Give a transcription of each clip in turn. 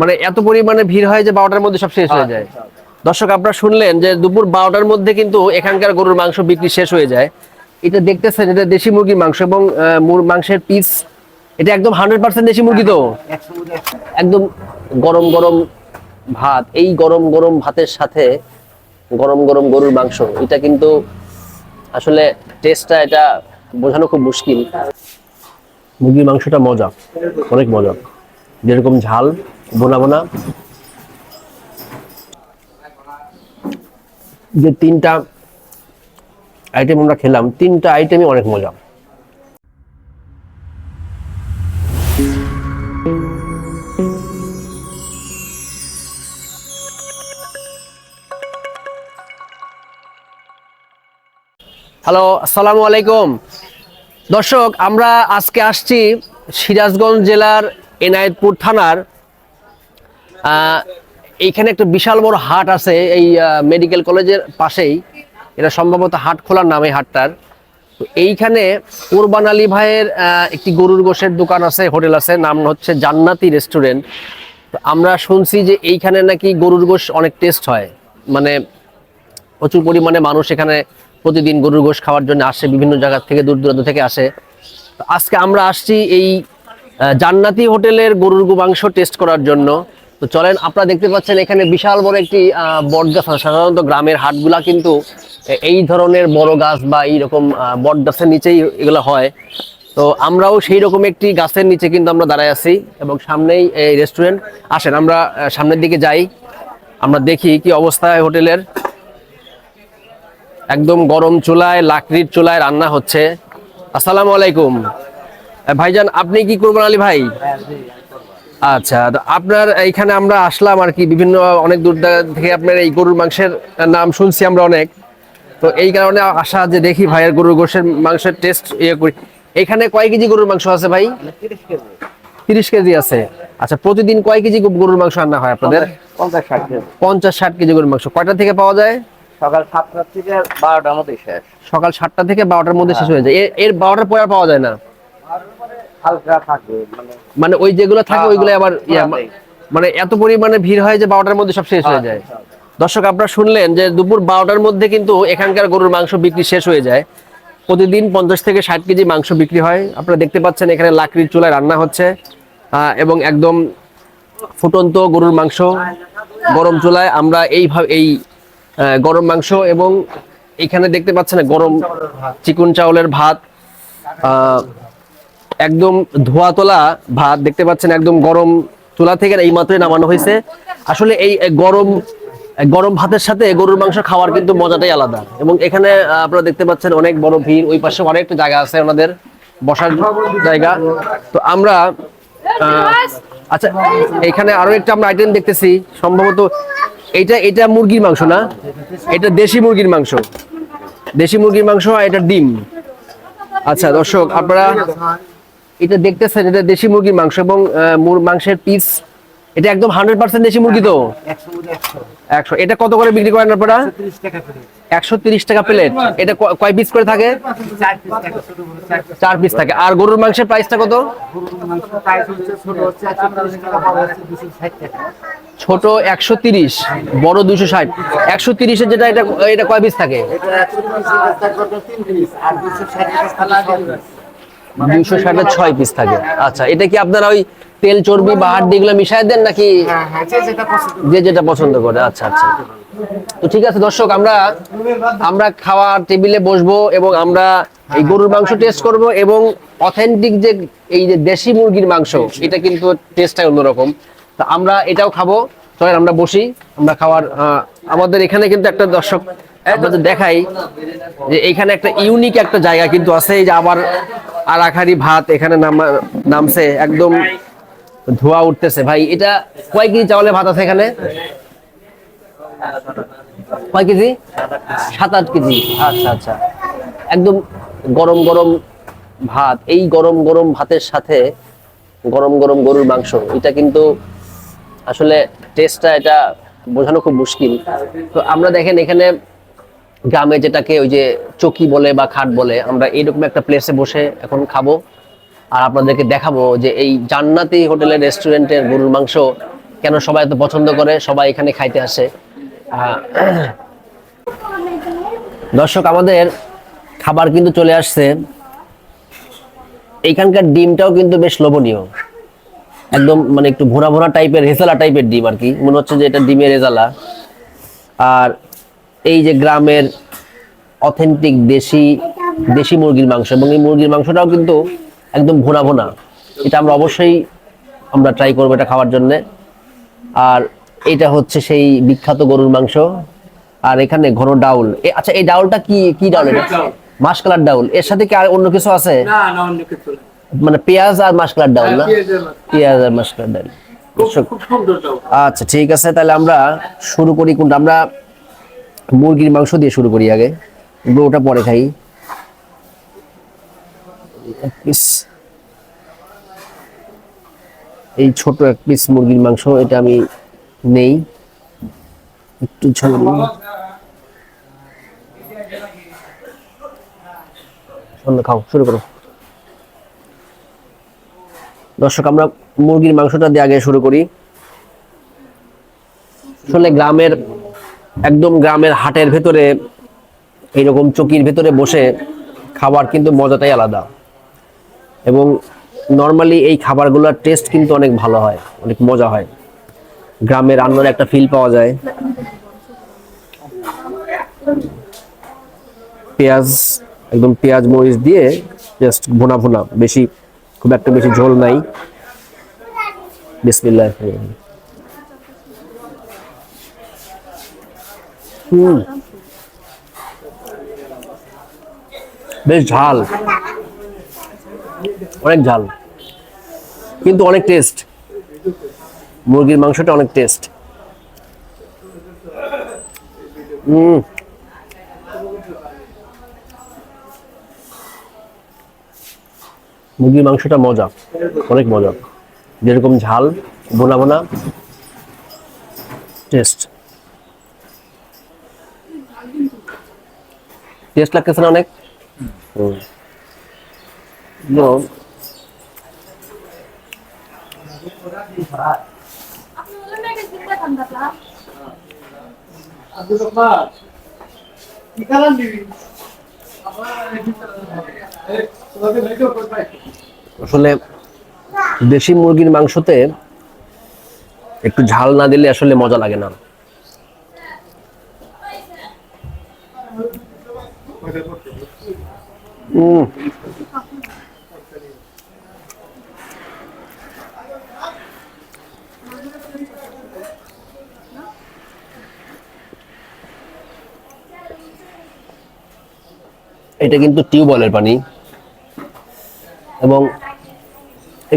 মানে এত পরিমাণে ভিড় হয় যে বারোটার মধ্যে সব শেষ হয়ে যায়। দর্শক আপনারা শুনলেন যে দুপুর বারোটার মধ্যে কিন্তু এখানকার গরুর মাংস বিক্রি শেষ হয়ে যায়। এটা দেখতেছেন এটা দেশি মুরগির মাংস এবং মাংসের পিস এটা একদম হান্ড্রেড পার্সেন্ট দেশি মুরগি তো? একদম গরম গরম ভাত। এই গরম গরম ভাতের সাথে গরম গরম গরুর মাংস এটা কিন্তু আসলে টেস্টটা এটা বোঝানো খুব মুশকিল। মুরগির মাংসটা মজা অনেক মজা। যেরকম ঝাল বোনা বোনা। যে তিনটা আইটেম আমরা খেলাম, তিনটা আইটেমই অনেক মজা। হ্যালো আসসালামু আলাইকুম। দর্শক, আমরা আজকে আসছি সিরাজগঞ্জ জেলার এনায়েতপুর থানার এইখানে একটা বিশাল বড় হাট আছে, এই মেডিকেল কলেজের পাশেই। এটা সম্ভবত হাট খোলার নাম হাটটার। এইখানে কোরবান আলী ভাইয়ের একটি গরুর গোশের দোকান আছে, হোটেল আছে, নাম হচ্ছে জান্নাতি রেস্টুরেন্ট। আমরা শুনছি যে এইখানে নাকি গরুর গোশ অনেক টেস্ট হয়। মানে প্রচুর পরিমাণে মানুষ এখানে প্রতিদিন গরুর গোশ খাওয়ার জন্য আসে, বিভিন্ন জায়গা থেকে, দূর দূরান্ত থেকে আসে। আজকে আমরা আসছি এই জান্নাতি হোটেলের গরুর গো মাংস টেস্ট করার জন্য। তো চলেন আপনারা দেখতে পাচ্ছেন এখানে বিশাল বড় একটি আহ, বট গাছ আছে। সাধারণত গ্রামের হাটগুলা কিন্তু এই ধরনের বড় গাছ বা এইরকম আহ, বট গাছের নিচেই এগুলো হয়। তো আমরাও সেই রকম একটি গাছের নিচে কিন্তু আমরা দাঁড়ায় আছি এবং সামনেই এই রেস্টুরেন্ট আসেন আমরা সামনের দিকে যাই। আমরা দেখি কি অবস্থা এই হোটেলের। একদম গরম চুলায় লাকড়ির চুলায় রান্না হচ্ছে। আসসালামু আলাইকুম। ভাইজান আপনি কি করবেন আলী ভাই? আচ্ছা তো আপনার এইখানে আমরা আসলাম আর কি বিভিন্ন অনেক দূর থেকে আপনার এই গরুর মাংসের নাম শুনছি আমরা অনেক। তো এই কারণে আসা যে দেখি ভাইয়ের গরুর গোশের মাংসের টেস্ট ইয়ে করি। এখানে কয় কেজি গরুর মাংস আছে ভাই? তিরিশ কেজি আছে। আচ্ছা প্রতিদিন কয় কেজি গরুর মাংস রান্না হয় আপনাদের? পঞ্চাশ ষাট কেজি। গরুর মাংস। কয়টা থেকে পাওয়া যায়? সকাল সাতটা থেকে বারোটার মধ্যে শেষ। সকাল সাতটা থেকে বারোটার মধ্যে শেষ হয়ে যায়। এর- বারোটার পরে পাওয়া যায় না? হালকা মানে মানে ওই যেগুলো থাকে হ্যাঁ, ওইগুলো আবার মানে এত পরিমাণে ভিড় হয় যে বারোটার মধ্যে সব শেষ হয়ে যায়। দর্শক আপনারা শুনলেন যে দুপুর বারোটার মধ্যে কিন্তু এখানকার গরুর মাংস বিক্রি শেষ হয়ে যায়। প্রতিদিন পঞ্চাশ থেকে ষাট কেজি মাংস বিক্রি হয়। আপনারা দেখতে পাচ্ছেন এখানে লাকড়ির চুলায় রান্না হচ্ছে এবং একদম ফুটন্ত গরুর মাংস গরম চুলায়। আমরা এইভাবে এই গরম মাংস এবং এখানে দেখতে পাচ্ছেন গরম চিকুন চাউলের ভাত আহ, একদম ধোয়া তোলা ভাত দেখতে পাচ্ছেন একদম গরম চুলা থেকে এই মাত্রই নামানো হয়েছে। আসলে এই গরম গরম ভাতের সাথে গরুর মাংস খাওয়ার কিন্তু মজাটাই আলাদা। এবং এখানে আপনারা দেখতে পাচ্ছেন অনেক বড় ভিড়, ওই পাশে অনেকটা জায়গা আছে ওনাদের বসার জায়গা। তো আমরা আচ্ছা এখানে আরও একটা আমরা আইটেম দেখতেছি, সম্ভবত এটা এটা মুরগির মাংস না? এটা দেশি মুরগির মাংস। দেশি মুরগির মাংস আর এটা ডিম। আচ্ছা দর্শক, আপনারা এটা দেখতেছেন এটা দেশি মুরগির মাংস এবং মাংসের পিস এটা একদম হান্ড্রেড পার্সেন্ট দেশি মুরগি তো? একশো এটা কত করে বিক্রি করেন আপনারা? একশো তিরিশ টাকা প্লেট এটা কয় পিস করে থাকে? চার পিস থাকে আর গরুর মাংসের প্রাইসটা কত? ছোট একশো তিরিশ বড় দুশো ষাট। একশো তিরিশের যেটা এটা এটা কয় পিস থাকে? দুশো ষাটের ছয় পিস থাকে। আচ্ছা এটা কি আপনারা ওই তেল চর্বি বা হাড্ডি এগুলো মিশাই দেন নাকি? যে যেটা পছন্দ করে। আচ্ছা আচ্ছা। তো ঠিক আছে দর্শক আমরা আমরা খাওয়ার টেবিলে বসবো এবং আমরা এই গরুর মাংস টেস্ট করব এবং অথেন্টিক যে এই যে দেশি মুরগির মাংস এটা কিন্তু টেস্টটাই অন্যরকম। তো আমরা এটাও খাব। চলেন আমরা বসি আমরা খাওয়ার আমাদের এখানে কিন্তু একটা দর্শক আপনাদের দেখাই যে এখানে একটা ইউনিক একটা জায়গা কিন্তু আছে, এই যে আবার আরাখারি ভাত এখানে নামছে, একদম ধোয়া উঠতেছে। ভাই, এটা কয় কেজি চাউলের ভাত আছে এখানে? কয় কেজি? সাত আট কেজি। আচ্ছা আচ্ছা। একদম গরম গরম ভাত। এই গরম গরম ভাতের সাথে গরম গরম গরুর মাংস, এটা কিন্তু আসলে টেস্টটা এটা বোঝানো খুব মুশকিল। তো আমরা দেখেন এখানে গ্রামে যেটাকে ওই যে চকি বলে বা খাট বলে, আমরা এইরকম একটা প্লেসে বসে এখন খাব। আর আপনাদেরকে দেখাবো যে এই জান্নাতি হোটেলের রেস্টুরেন্টের গরুর মাংস কেন সবাই এত পছন্দ করে, সবাই এখানে খাইতে আসে। দর্শক, আমাদের খাবার কিন্তু চলে আসছে। এইখানকার ডিমটাও কিন্তু বেশ লোভনীয়। একদম মানে একটু ভোনা ভোনা টাইপের রেজালা টাইপের ডিম আর কি। মনে হচ্ছে যে এটা ডিমের রেজালা আর এই যে গ্রামের অথেন্টিক দেশি দেশি মুরগির মাংস এবং এই মুরগির মাংসটাও কিন্তু একদম ভোনা ভোনা। এটা আমরা অবশ্যই আমরা ট্রাই করব এটা খাওয়ার জন্য। আর এটা হচ্ছে সেই বিখ্যাত গরুর মাংস। আর এখানে ঘন ডাউল। আচ্ছা এই ডাউলটা কি কি ডাউল এটা? মাসকালার ডাউল। এর সাথে কি আর অন্য কিছু আছে? মানে পেঁয়াজ আর মাসকালার ডাউল না? পেঁয়াজ আর মাসকালার ডাউল। আচ্ছা ঠিক আছে তাহলে আমরা শুরু করি কোনটা? আমরা মুরগির মাংস দিয়ে শুরু করি আগে। ওটা পরে খাই। এক পিস এই ছোট এক পিস মুরগির মাংস এটা আমি নেই। একটু ঝোল শোনো, খাও শুরু করো। দর্শক আমরা মুরগির মাংসটা দিয়ে আগে শুরু করি। আসলে গ্রামের একদম গ্রামের হাটের ভেতরে, এইরকম চকির ভেতরে বসে খাবার কিন্তু মজাটাই আলাদা। এবং নর্মালি এই খাবারগুলোর টেস্ট কিন্তু অনেক ভালো হয়, অনেক মজা হয়। গ্রামের রান্নার একটা ফিল পাওয়া যায়। পেঁয়াজ, একদম পেঁয়াজ মরিচ দিয়ে জাস্ট ভুনা ভুনা, বেশি, খুব একটা বেশি ঝোল নাই। বিসমিল্লাহ হুম বেশ ঝাল। অনেক ঝাল। কিন্তু অনেক টেস্ট মুরগির মাংসটা অনেক টেস্ট হুম মুরগির মাংসটা মজা। অনেক মজা। যেরকম ঝাল, বোনা বোনা টেস্ট টেস্ট লাগতেছে না অনেক? আসলে দেশি মুরগির মাংসতে একটু ঝাল না দিলে আসলে মজা লাগে না। এটা কিন্তু টিউবওয়েলের পানি। এবং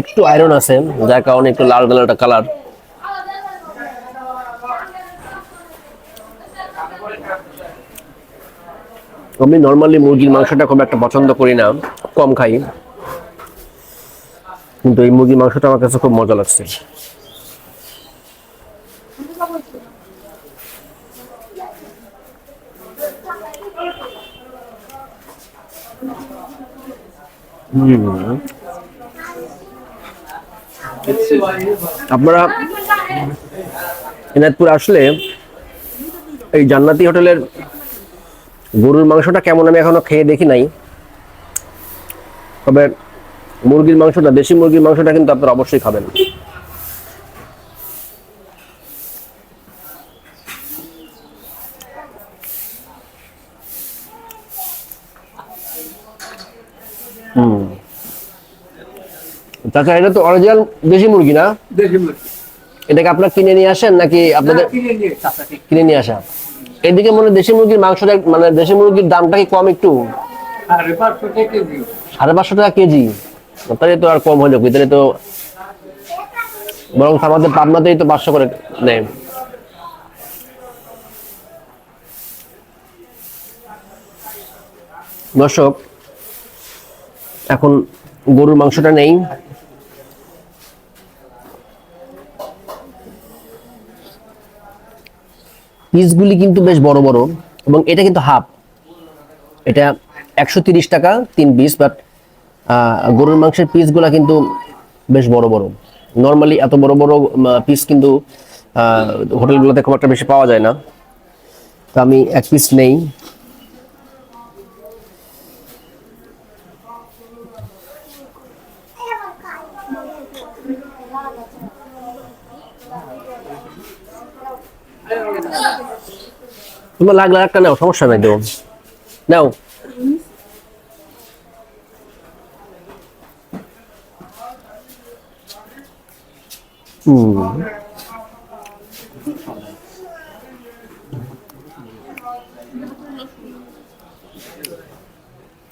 একটু আয়রন আছে যার কারণে একটু লাল কালারটা কালার আমি নর্মালি মুরগির মাংসটা খুব একটা পছন্দ করি না কম খাই। কিন্তু এই মুরগির মাংসটা আমার কাছে খুব মজা লাগছে। আপনারা এনায়তপুর আসলে এই জান্নাতি হোটেলের গরুর মাংসটা কেমন আমি এখনও খেয়ে দেখি নাই। তবে মুরগির মাংসটা দেশি মুরগির মাংসটা কিন্তু আপনারা অবশ্যই খাবেন। চাচা এটা তো অরিজিনাল দেশি মুরগি না? মুরগি। এটাকে আপনারা কিনে নিয়ে আসেন নাকি আপনাদের কিনে নিয়ে আসা এদিকে মনে দেশি মুরগির মাংসটা মানে দেশি মুরগির দামটা কি কম একটু? সাড়ে পাঁচশো টাকা কেজি। তাহলে তো আর কম হলো কি তাহলে তো বরং আমাদের পাবনাতেই তো পাঁচশো করে নেয়। দর্শক এখন গরুর মাংসটা নেই। পিসগুলি কিন্তু বেশ বড় বড় এবং এটা কিন্তু হাফ। এটা একশো তিরিশ টাকা তিন পিস বাট গরুর মাংসের পিসগুলো কিন্তু বেশ বড় বড়। নর্মালি এত বড় বড় পিস কিন্তু হোটেলগুলোতে খুব একটা বেশি পাওয়া যায় না। তো আমি এক পিস নেই। তোমার লাগলে একটা নাও সমস্যা নাই দেবো। নাও।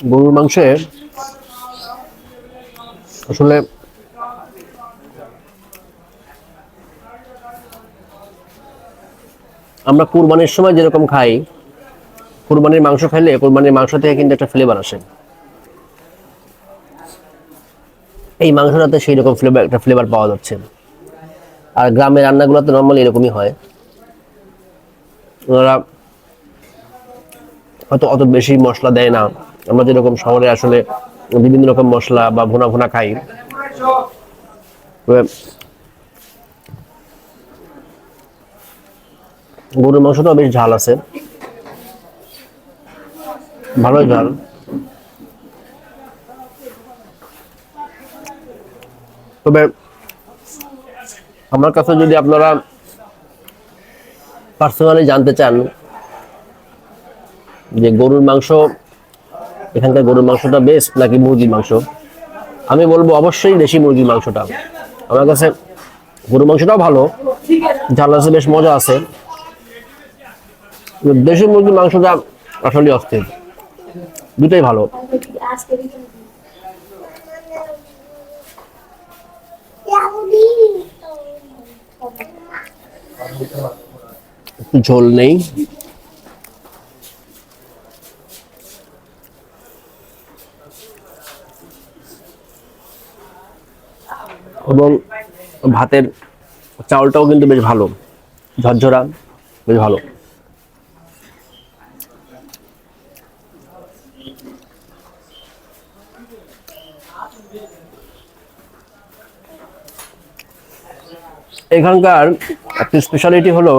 গরুর মাংসে আসলে আমরা কুরবানির সময় যেরকম খাই, কুরবানির মাংস খাইলে কুরবানির মাংস থেকে কিন্তু একটা ফ্লেভার আসে। এই মাংসটাতে সেই রকম ফ্লেভার একটা ফ্লেভার পাওয়া যাচ্ছে। আর গ্রামের রান্নাগুলো তো নর্মালি এরকমই হয়। ওনারা হয়তো অত বেশি মশলা দেয় না। আমরা যেরকম শহরে আসলে বিভিন্ন রকম মশলা বা ভোনা ভুনা খাই। গরুর মাংসটাও বেশ ঝাল আছে। ভালোই ঝাল। তবে আমার কাছে যদি আপনারা পার্সোনালি জানতে চান যে গরুর মাংস, এখানকার গরুর মাংসটা বেস্ট নাকি মুরগির মাংস, আমি বলব অবশ্যই দেশি মুরগির মাংসটা। আমার কাছে গরুর মাংসটাও ভালো, ঝাল আছে, বেশ মজা আছে। দেশি মুরগির মাংসটা আসলে অস্থির। দুটাই ভালো। ঝোল নেই। এবং ভাতের চাউলটাও কিন্তু বেশ ভালো। ঝরঝরা, বেশ ভালো। এখানকার একটি স্পেশালিটি হলো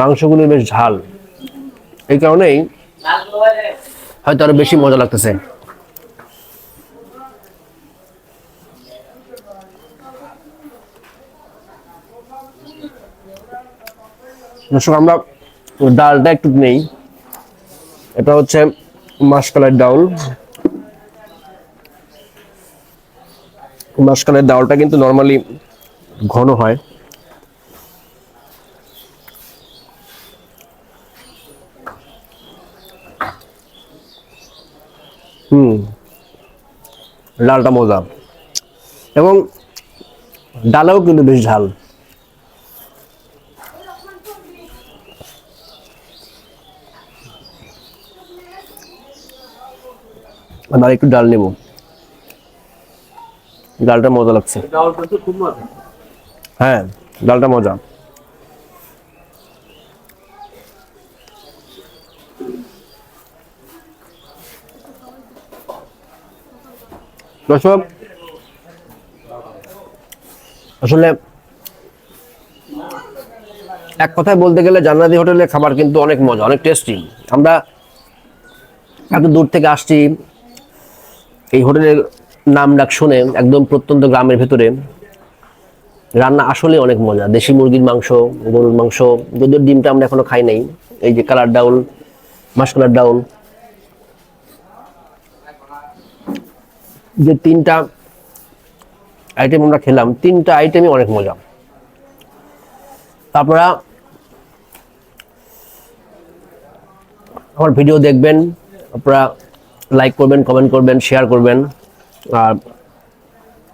মাংসগুলো বেশ ঝাল। এই কারণেই হয়তো আরও বেশি মজা লাগতেছে। দর্শক, আমরা ডালটা একটু নেই। এটা হচ্ছে মাসকালের ডাউল। মাসকালের ডাউলটা কিন্তু নর্মালি ঘন হয়। হুম, ডালটা মজা। এবং ডালেও কিন্তু বেশ ঝাল। আর একটু ডাল নেব। ডালটা মজা লাগছে। ডালটা তো খুব মজা। হ্যাঁ ডালটা মজা। আসলে এক কথায় বলতে গেলে জান্নাতি হোটেলের খাবার কিন্তু অনেক মজা, অনেক টেস্টি আমরা এত দূর থেকে আসছি, এই হোটেলের নাম ডাক শুনে একদম প্রত্যন্ত গ্রামের ভেতরে। রান্না আসলে অনেক মজা। দেশি মুরগির মাংস, গরুর মাংস যদিও ডিমটা আমরা এখনও খাই নাই। এই যে কালার ডাউল মাসকালার ডাউল যে তিনটা আইটেম আমরা খেলাম, তিনটা আইটেমই অনেক মজা। আপনারা আমার ভিডিও দেখবেন, আপনারা লাইক করবেন কমেন্ট করবেন শেয়ার করবেন। আর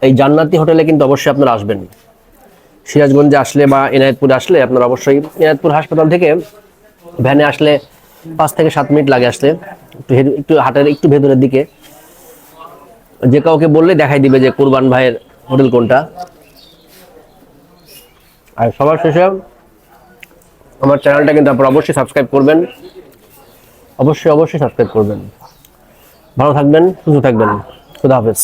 এই জান্নাতি হোটেলে কিন্তু অবশ্যই আপনারা আসবেন। সিরাজগঞ্জে আসলে বা এনায়েতপুরে আসলে আপনার অবশ্যই এনায়েতপুর হাসপাতাল থেকে ভ্যানে আসলে পাঁচ থেকে সাত মিনিট লাগে আসলে। একটু একটু হাটের একটু ভেতরের দিকে। যে কাউকে বললে দেখাই দিবে যে কুরবান ভাইয়ের হোটেল কোনটা। আর সবার শেষে আমার চ্যানেলটা কিন্তু আপনারা অবশ্যই সাবস্ক্রাইব করবেন। অবশ্যই অবশ্যই সাবস্ক্রাইব করবেন। ভালো থাকবেন, সুস্থ থাকবেন। খুদা হাফেজ।